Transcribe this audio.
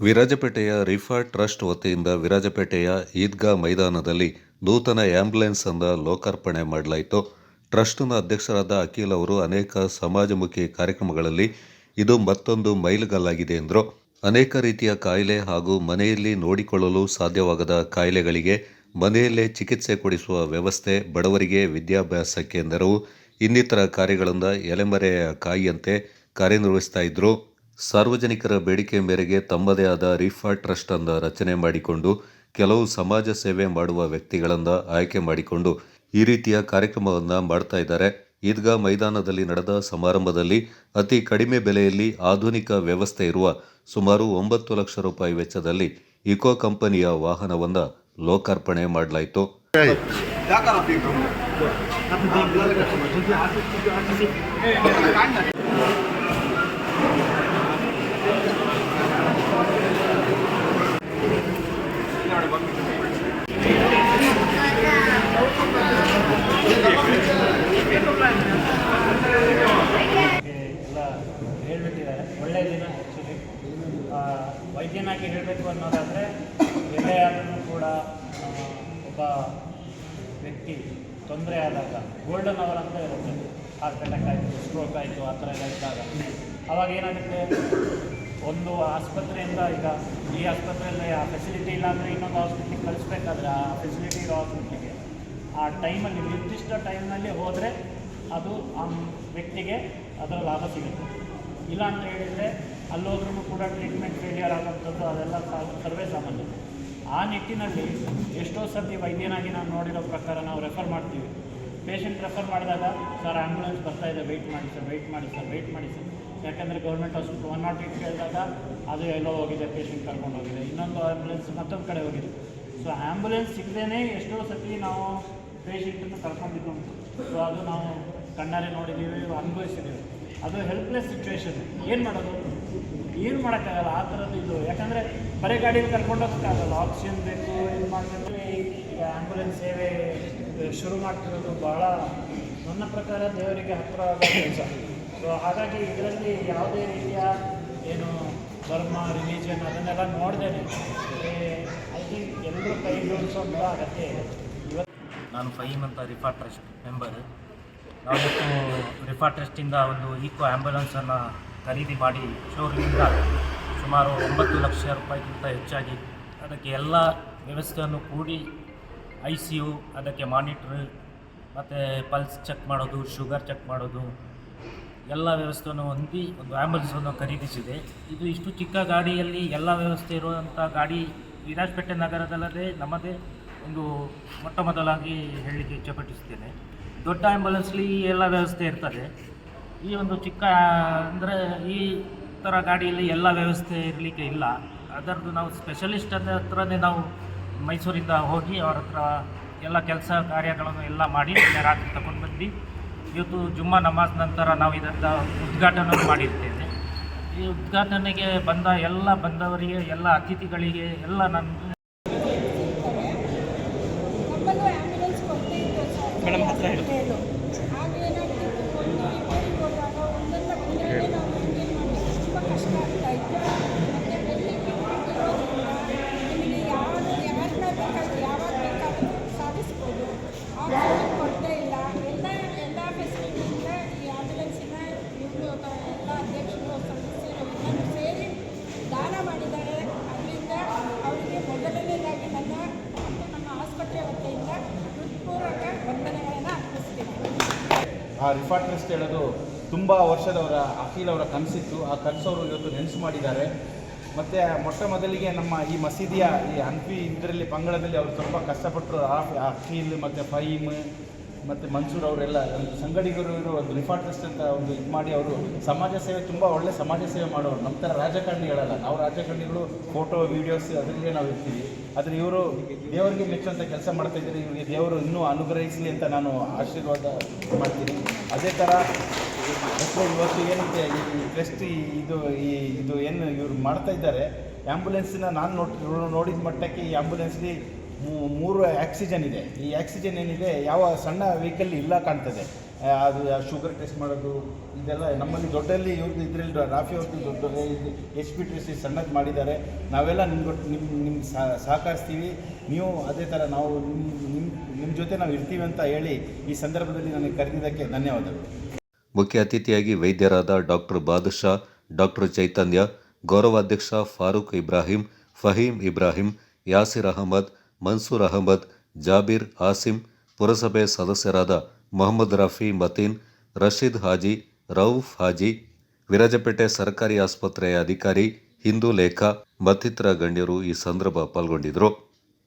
ವಿರಾಜಪೇಟೆಯ ರಿಫಾ trust ವತಿಯಿಂದ ವಿರಾಜಪೇಟೆಯ ಈದ್ಗಾ ಮೈದಾನದಲ್ಲಿ ನೂತನ ಆಂಬ್ಯುಲೆನ್ಸ್ ಅಂದ ಲೋಕಾರ್ಪಣೆ ಮಾಡಲಾಯಿತು. ಟ್ರಸ್ಟ್ನ ಅಧ್ಯಕ್ಷರಾದ ಅಖಿಲ್ ಅವರು ಅನೇಕ ಸಮಾಜಮುಖಿ ಕಾರ್ಯಕ್ರಮಗಳಲ್ಲಿ ಇದು ಮತ್ತೊಂದು ಮೈಲುಗಲ್ಲಾಗಿದೆ ಎಂದರು. ಅನೇಕ ರೀತಿಯ ಕಾಯಿಲೆ ಹಾಗೂ ಮನೆಯಲ್ಲಿ ನೋಡಿಕೊಳ್ಳಲು ಸಾಧ್ಯವಾಗದ ಕಾಯಿಲೆಗಳಿಗೆ ಮನೆಯಲ್ಲೇ ಚಿಕಿತ್ಸೆ ಕೊಡಿಸುವ ವ್ಯವಸ್ಥೆ, ಬಡವರಿಗೆ ವಿದ್ಯಾಭ್ಯಾಸಕ್ಕೆ ನೆರವು, ಇನ್ನಿತರ ಕಾರ್ಯಗಳಿಂದ ಎಲೆಮರೆಯ ಕಾಯಿಯಂತೆ ಕಾರ್ಯನಿರ್ವಹಿಸ್ತಾ ಇದ್ರು. ಸಾರ್ವಜನಿಕರ ಬೇಡಿಕೆ ಮೇರೆಗೆ ತಮ್ಮದೇ ಆದ ರಿಫಾ ಟ್ರಸ್ಟ್ ಅನ್ನು ರಚನೆ ಮಾಡಿಕೊಂಡು ಕೆಲವು ಸಮಾಜ ಸೇವೆ ಮಾಡುವ ವ್ಯಕ್ತಿಗಳನ್ನು ಆಯ್ಕೆ ಮಾಡಿಕೊಂಡು ಈ ರೀತಿಯ ಕಾರ್ಯಕ್ರಮವನ್ನು ಮಾಡ್ತಾ ಇದ್ದಾರೆ. ಈದ್ಗಾ ಮೈದಾನದಲ್ಲಿ ನಡೆದ ಸಮಾರಂಭದಲ್ಲಿ ಅತಿ ಕಡಿಮೆ ಬೆಲೆಯಲ್ಲಿ ಆಧುನಿಕ ವ್ಯವಸ್ಥೆ ಇರುವ ಸುಮಾರು ಒಂಬತ್ತು ಲಕ್ಷ ರೂಪಾಯಿ ವೆಚ್ಚದಲ್ಲಿ ಇಕೋ ಕಂಪನಿಯ ವಾಹನವನ್ನು ಲೋಕಾರ್ಪಣೆ ಮಾಡಲಾಯಿತು. ಒಳ್ಳೆಯ ದಿನ ಆ್ಯಕ್ಚುಲಿ ವೈದ್ಯನಾಗಿ ಹೇಳಬೇಕು ಅನ್ನೋದಾದರೆ ಎಲ್ಲೇ ಆದರೂ ಕೂಡ ಒಬ್ಬ ವ್ಯಕ್ತಿ ತೊಂದರೆ ಆದಾಗ, ಗೋಲ್ಡನ್ ಅವರ್ ಅಂತ ಇರುತ್ತೆ. ಹಾರ್ಟ್ ಅಟ್ಯಾಕ್ ಆಯಿತು ಸ್ಟ್ರೋಕ್ ಆಯಿತು, ಆ ಥರ ಎಲ್ಲ ಇದ್ದಾಗ. ಅವಾಗ ಏನಾಗುತ್ತೆ? ಒಂದು ಆಸ್ಪತ್ರೆಯಿಂದ ಈಗ ಈ ಆಸ್ಪತ್ರೆಯಲ್ಲಿ ಆ ಫೆಸಿಲಿಟಿ ಇಲ್ಲ ಅಂದರೆ ಇನ್ನೊಂದು ಆಸ್ಪತ್ರೆಗೆ ಕಳಿಸ್ಬೇಕಾದ್ರೆ ಆ ಫೆಸಿಲಿಟಿ ಇರೋ ಹಾಸ್ಪಿಟ್ಲಿಗೆ ಆ ಟೈಮಲ್ಲಿ ನಿರ್ದಿಷ್ಟ ಟೈಮ್ನಲ್ಲಿ ಹೋದರೆ ಅದು ಆ ವ್ಯಕ್ತಿಗೆ ಅದರ ಲಾಭ ಸಿಗುತ್ತೆ. ಇಲ್ಲ ಅಂತ ಹೇಳಿದರೆ ಅಲ್ಲೋದ್ರೂ ಕೂಡ ಟ್ರೀಟ್ಮೆಂಟ್ ಫೇಲಿಯರ್ ಆಗೋಂಥದ್ದು ಅದೆಲ್ಲ ಸರ್ವೆ ಸಾಮಾನ್ಯ. ಆ ನಿಟ್ಟಿನಲ್ಲಿ ಎಷ್ಟೋ ಸರ್ತಿ ವೈದ್ಯನಾಗಿ ನಾವು ನೋಡಿರೋ ಪ್ರಕಾರ ನಾವು ರೆಫರ್ ಮಾಡ್ತೀವಿ. ಪೇಷಂಟ್ ರೆಫರ್ ಮಾಡಿದಾಗ ಸರ್ ಆ್ಯಂಬುಲೆನ್ಸ್ ಬರ್ತಾ ಇದೆ ವೆಯ್ಟ್ ಮಾಡಿ ಸರ್ ವೆಯ್ಟ್ ಮಾಡಿ ಸರ್ ವೆಯ್ಟ್ ಮಾಡಿ ಸರ್ ಯಾಕಂದರೆ government hospital one nought eight ಕೇಳಿದಾಗ ಅದು ಎಲ್ಲೋ ಹೋಗಿದೆ ಪೇಷಂಟ್ ಕರ್ಕೊಂಡು ಹೋಗಿದೆ. ಇನ್ನೊಂದು ಆ್ಯಂಬುಲೆನ್ಸ್ ಮತ್ತೊಂದು ಕಡೆ ಹೋಗಿದೆ. ಸೊ ಆ್ಯಂಬುಲೆನ್ಸ್ ಸಿಗದೇ ಎಷ್ಟೋ ಸತಿ ನಾವು ಪೇಷಂಟನ್ನು ಕರ್ಕೊಂಡಿದ್ದು ಸೊ ಅದು ನಾವು ಕಣ್ಣಾರೆ ನೋಡಿದ್ದೀವಿ, ಅನುಭವಿಸಿದ್ದೀವಿ. ಅದು ಹೆಲ್ಪ್ಲೆಸ್ ಸಿಚುವೇಶನ್ ಏನು ಮಾಡೋದು? ಏನು ಮಾಡೋಕ್ಕಾಗಲ್ಲ? ಆ ಥರದ್ದು ಇದು. ಯಾಕಂದರೆ ಬರೀ ಗಾಡಿಯಲ್ಲಿ ಕರ್ಕೊಂಡೋಗೋಕ್ಕಾಗಲ್ಲ ಆಕ್ಸಿಜನ್ ಬೇಕು ಏನು ಮಾಡಬೇಕು. ಈಗ ಆ್ಯಂಬುಲೆನ್ಸ್ ಸೇವೆ ಶುರು ಮಾಡ್ತಿರೋದು ಭಾಳ ನನ್ನ ಪ್ರಕಾರ ದೇವರಿಗೆ ಹತ್ತಿರ ಆಗೋ ಕೆಲಸ. ಸೊ ಹಾಗಾಗಿ ಇದರಲ್ಲಿ ಯಾವುದೇ ರೀತಿಯ ಏನು ಧರ್ಮ ರಿಲಿಜನ್ ಅದನ್ನೆಲ್ಲ ನೋಡ್ದೇನೆ ಐ ಥಿಂಕ್ ಎಲ್ಲರೂ ಕೈ ಜೋಡಿಸೋ ಅಗತ್ಯ ಇದೆ. ನಾನು ಫೈಮ್ ಅಂತ ರಿಫಾ ಟ್ರಸ್ಟ್ ಮೆಂಬರ್ ನಾವಿತ್ತು ರಿಫಾ ಟ್ರಸ್ಟಿಂದ ಒಂದು ಈಕೋ ಆ್ಯಂಬುಲೆನ್ಸನ್ನು ಖರೀದಿ ಮಾಡಿ ಶೋರೂಮಿಂದ ಸುಮಾರು ಒಂಬತ್ತು ಲಕ್ಷ ರೂಪಾಯಿಗಿಂತ ಹೆಚ್ಚಾಗಿ ಅದಕ್ಕೆ ಎಲ್ಲ ವ್ಯವಸ್ಥೆಯನ್ನು ಕೂಡಿ ಐ ಸಿ ಯು ಅದಕ್ಕೆ ಮಾನಿಟ್ರ್ ಮತ್ತು ಪಲ್ಸ್ ಚೆಕ್ ಮಾಡೋದು ಶುಗರ್ ಚೆಕ್ ಮಾಡೋದು, ಎಲ್ಲ ವ್ಯವಸ್ಥೆಯನ್ನು ಹೊಂದಿ ಒಂದು ಆ್ಯಂಬುಲೆನ್ಸನ್ನು ಖರೀದಿಸಿದೆ. ಇದು ಇಷ್ಟು ಚಿಕ್ಕ ಗಾಡಿಯಲ್ಲಿ ಎಲ್ಲ ವ್ಯವಸ್ಥೆ ಇರುವಂಥ ಗಾಡಿ ವಿರಾಜಪೇಟೆ ನಗರದಲ್ಲದೆ ನಮ್ಮದೇ ಒಂದು ಮೊಟ್ಟ ಮೊದಲಾಗಿ ಹೇಳಲಿಕ್ಕೆ ಇಚ್ಛೆಪಟ್ಟಿಸ್ತೇನೆ. ದೊಡ್ಡ ಆ್ಯಂಬುಲೆನ್ಸ್ಲಿ ಎಲ್ಲ ವ್ಯವಸ್ಥೆ ಇರ್ತದೆ. ಈ ಒಂದು ಚಿಕ್ಕ, ಅಂದರೆ ಈ ಥರ ಗಾಡಿಯಲ್ಲಿ ಎಲ್ಲ ವ್ಯವಸ್ಥೆ ಇರಲಿಕ್ಕೆ ಇಲ್ಲ. ಅದರದ್ದು ನಾವು ಸ್ಪೆಷಲಿಸ್ಟ್ ಅದ ಹತ್ರನೇ ನಾವು ಮೈಸೂರಿಂದ ಹೋಗಿ ಅವ್ರ ಹತ್ರ ಎಲ್ಲ ಕೆಲಸ ಕಾರ್ಯಗಳನ್ನು ಎಲ್ಲ ಮಾಡಿ ರಾತ್ರಿ ತಗೊಂಡು ಬಂದು ಇವತ್ತು ಜುಮ್ಮಾ ನಮಾಜ್ ನಂತರ ನಾವು ಇದರಿಂದ ಉದ್ಘಾಟನೆ ಮಾಡಿರ್ತೇವೆ. ಈ ಉದ್ಘಾಟನೆಗೆ ಬಂದ ಎಲ್ಲ ಬಂದವರಿಗೆ, ಎಲ್ಲ ಅತಿಥಿಗಳಿಗೆ, ಎಲ್ಲ ನನ್ನ ನಮ್ಮಲ್ಲೂ ಆ್ಯಂಬುಲೆನ್ಸ್ ಕೊರತೆ ಇತ್ತು ಸರ್ ಮೇಡಮ್ ಹತ್ರ ಹೇಳು ಆಗ ಏನಾಗ್ತಿತ್ತು ಒಂದು ರಿಪೇರಿಗೆ ಹೋದಾಗ ಒಂದೊಂದು ಒಂದೆರಡೇ ನಾವು ಮೇಂಟೈನ್ ಮಾಡಲಿಕ್ಕೆ ತುಂಬ ಕಷ್ಟ ಆಗ್ತಾ ಇತ್ತು ಮತ್ತು ಡೆಲ್ಲಿ ಟ್ರೀಟ್ಮೆಂಟ್ ಇರೋದ್ರಿಂದ ನಿಮಗೆ ಯಾರು ಯಾರನ್ನ ಬೇಕಾದರೂ ಯಾವಾಗ ಬೇಕಾದರೂ ಸಾಧಿಸ್ಬೋದು ಆಕ್ಸಿಜನ್ ಕೊರತೆ ಇಲ್ಲ ಎಲ್ಲ ಎಲ್ಲ ಫೆಸಿಲಿಟಿಯಿಂದ ಈ ಆ್ಯಂಬುಲೆನ್ಸಿನ ಇವರು ಎಲ್ಲ ಅಧ್ಯಕ್ಷರು ಸದಸ್ಯರು ಎಲ್ಲರೂ ಸೇರಿ ದಾನ ಮಾಡಿದ್ದಾರೆ ಅದರಿಂದ ಅವರಿಗೆ ಮೊದಲನೇದಾಗಿ ನನ್ನ ಮತ್ತು ನಮ್ಮ ಆಸ್ಪತ್ರೆ ವತಿಯಿಂದ ಹೃತ್ಪೂರ್ವಕ ವಂದನೆಗಳನ್ನು ಅರ್ಪಿಸ್ತೀನಿ ಆ ರಿಫಾ ಟ್ರಸ್ಟ್ ಹೇಳೋದು ತುಂಬ ವರ್ಷದವರ, ಅಖಿಲ್ ಅವರ ಕನಸಿತ್ತು. ಆ ಕನಸವರು ಇವತ್ತು ನೆನೆಸು ಮಾಡಿದ್ದಾರೆ. ಮತ್ತು ಮೊಟ್ಟ ಮೊದಲಿಗೆ ನಮ್ಮ ಈ ಮಸೀದಿಯ ಈ ಹಂಪಿ ಇದರಲ್ಲಿ ಪಂಗಳದಲ್ಲಿ ಅವರು ತುಂಬ ಕಷ್ಟಪಟ್ಟರು. ಆ ಅಖಿಲ್ ಮತ್ತು ಫಹೀಮ್ ಮತ್ತು ಮನ್ಸೂರ್ ಅವರೆಲ್ಲ, ಒಂದು ಸಂಗಡಿಗರು ಇರೋ ಒಂದು ರಿಫಾ ಟ್ರಸ್ಟ್ ಅಂತ ಒಂದು ಇದು ಮಾಡಿ ಅವರು ಸಮಾಜ ಸೇವೆ, ತುಂಬ ಒಳ್ಳೆ ಸಮಾಜ ಸೇವೆ ಮಾಡೋರು. ನಮ್ಮ ಥರ ರಾಜಕಾರಣಿಗಳಲ್ಲ, ನಾವು ರಾಜಕಾರಣಿಗಳು ಫೋಟೋ ವೀಡಿಯೋಸ್ ಅದರಲ್ಲೇ ನಾವು ಇರ್ತೀವಿ. ಆದರೆ ಇವರು ದೇವರಿಗೆ ಮೆಚ್ಚುವಂಥ ಕೆಲಸ ಮಾಡ್ತಾ ಇದ್ದಾರೆ, ಇವರಿಗೆ ದೇವರು ಇನ್ನೂ ಅನುಗ್ರಹಿಸಲಿ ಅಂತ ನಾನು ಆಶೀರ್ವಾದ ಮಾಡ್ತೀನಿ. ಅದೇ ಥರ ಇವತ್ತು ಏನಿದೆ ಈ ಟ್ರಸ್ಟ್ ಇದು, ಈ ಇದು ಏನು ಇವರು ಮಾಡ್ತಾ ಇದ್ದಾರೆ ಆ್ಯಂಬುಲೆನ್ಸನ್ನ ನಾನು ನೋಡಿ ನೋಡಿದ ಮಟ್ಟಕ್ಕೆ ಈ ಆ್ಯಂಬುಲೆನ್ಸ್ಲಿ ಮೂರು ಆಕ್ಸಿಜನ್ ಇದೆ. ಈ ಆಕ್ಸಿಜನ್ ಏನಿದೆ, ಯಾವ ಸಣ್ಣ ವೆಹಿಕಲ್ ಇಲ್ಲ ಕಾಣ್ತದೆ. ಅದು ಶುಗರ್ ಟೆಸ್ಟ್ ಮಾಡೋದು, ಇದೆಲ್ಲ ನಮ್ಮಲ್ಲಿ ದೊಡ್ಡಲ್ಲಿ ಇವ್ರದ್ದು ಇದರಲ್ಲಿ ರಾಫಿ ಅವ್ರದ್ದು ದೊಡ್ಡ ಎಚ್ ಪಿ ಸಿ ಸಣ್ಣದು ಮಾಡಿದ್ದಾರೆ. ನಾವೆಲ್ಲ ನಿಮ್ಗೆ ನಿಮ್ಮ ನಿಮ್ಮ ಸಹಕರಿಸ್ತೀವಿ. ನೀವು ಅದೇ ಥರ ನಾವು ನಿಮ್ಮ ನಿಮ್ಮ ನಿಮ್ಮ ಜೊತೆ ನಾವು ಇರ್ತೀವಿ ಅಂತ ಹೇಳಿ ಈ ಸಂದರ್ಭದಲ್ಲಿ ನನಗೆ ಕರೆದಿದ್ದಕ್ಕೆ ಧನ್ಯವಾದಗಳು. ಮುಖ್ಯ ಅತಿಥಿಯಾಗಿ ವೈದ್ಯರಾದ ಡಾಕ್ಟರ್ ಬಾದಶಾ ಡಾಕ್ಟರ್ ಚೈತನ್ಯ, ಗೌರವಾಧ್ಯಕ್ಷ ಫಾರೂಕ್ ಇಬ್ರಾಹಿಂ ಫಹೀಂ ಇಬ್ರಾಹಿಂ, ಯಾಸಿರ್ ಅಹಮದ್ ಮನ್ಸೂರ್ ಅಹಮದ್, ಜಾಬೀರ್ ಆಸಿಂ ಪುರಸಭೆ ಸದಸ್ಯರಾದ ಮೊಹಮ್ಮದ್ ರಫಿ ಮತೀನ್, ರಶೀದ್ ಹಾಜಿ, ರೌಫ್ ಹಾಜಿ, ವಿರಾಜಪೇಟೆ ಸರ್ಕಾರಿ ಆಸ್ಪತ್ರೆಯ ಅಧಿಕಾರಿ ಹಿಂದೂ ಲೇಖ ಮತ್ತಿತರ ಗಣ್ಯರು ಈ ಸಂದರ್ಭ ಪಾಲ್ಗೊಂಡಿದ್ದರು.